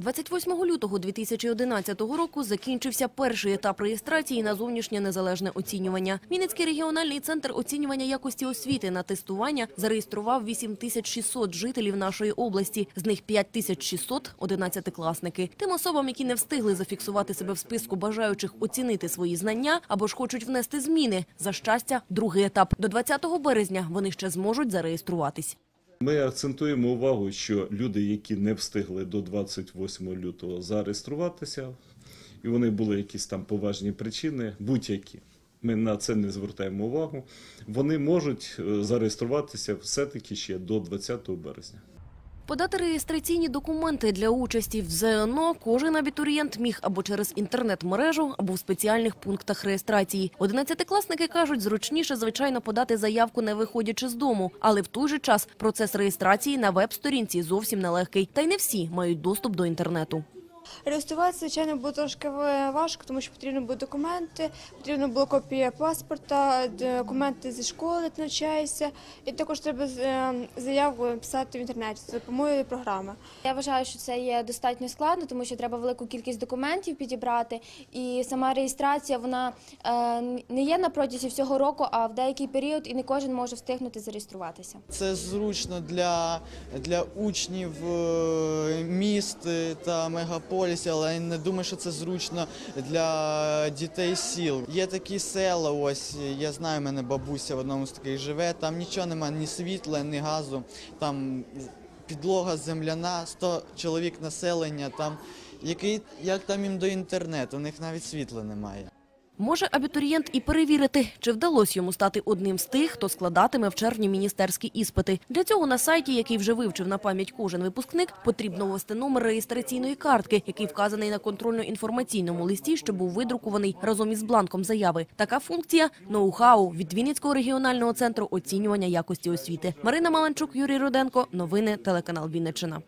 28 лютого 2011 року закінчився перший етап реєстрації на зовнішнє незалежне оцінювання. Вінницький регіональний центр оцінювання якості освіти на тестування зареєстрував 8600 жителів нашої області. З них 5600 – одинадцятикласники. Тим особам, які не встигли зафіксувати себе в списку бажаючих оцінити свої знання або ж хочуть внести зміни. За щастя, другий етап. До 20 березня вони ще зможуть зареєструватись. Ми акцентуємо увагу, що люди, які не встигли до 28 лютого зареєструватися, і вони були якісь там поважні причини, будь-які. Ми на це не звертаємо увагу. Вони можуть е, зареєструватися все-таки ще до 20 березня. Подати реєстраційні документи для участі в ЗНО кожен абітурієнт міг або через інтернет-мережу, або в спеціальних пунктах реєстрації. Одинадцятикласники кажуть, зручніше, звичайно, подати заявку не виходячи з дому, але в той же час процес реєстрації на веб-сторінці зовсім нелегкий. Та й не всі мають доступ до інтернету. Реєструватися, звичайно, було трошки важко, тому що потрібно були документи, потрібна була копія паспорта, документи зі школи, ти навчаєшся, і також треба е, заяву писати в інтернеті за допомогою програми. Я вважаю, що це є достатньо складно, тому що треба велику кількість документів підібрати, і сама реєстрація вона е, не є на протязі всього року, а в деякий період, і не кожен може встигнути зареєструватися. Це зручно для, для учнів е, міст та мегаполісів, але я не думаю, що це зручно для дітей сіл. Є такі села, ось я знаю, в мене бабуся в одному з таких живе. Там нічого немає, ні світла, ні газу. Там підлога земляна, 100 чоловік населення. Там який як там їм до інтернету? У них навіть світла немає. Може абітурієнт і перевірити, чи вдалося йому стати одним з тих, хто складатиме в червні міністерські іспити. Для цього на сайті, який вже вивчив на пам'ять кожен випускник, потрібно ввести номер реєстраційної картки, який вказаний на контрольно-інформаційному листі, що був видрукований разом із бланком заяви. Така функція ноу-хау від Вінницького регіонального центру оцінювання якості освіти. Марина Маланчук, Юрій Руденко. Новини телеканал Вінниччина.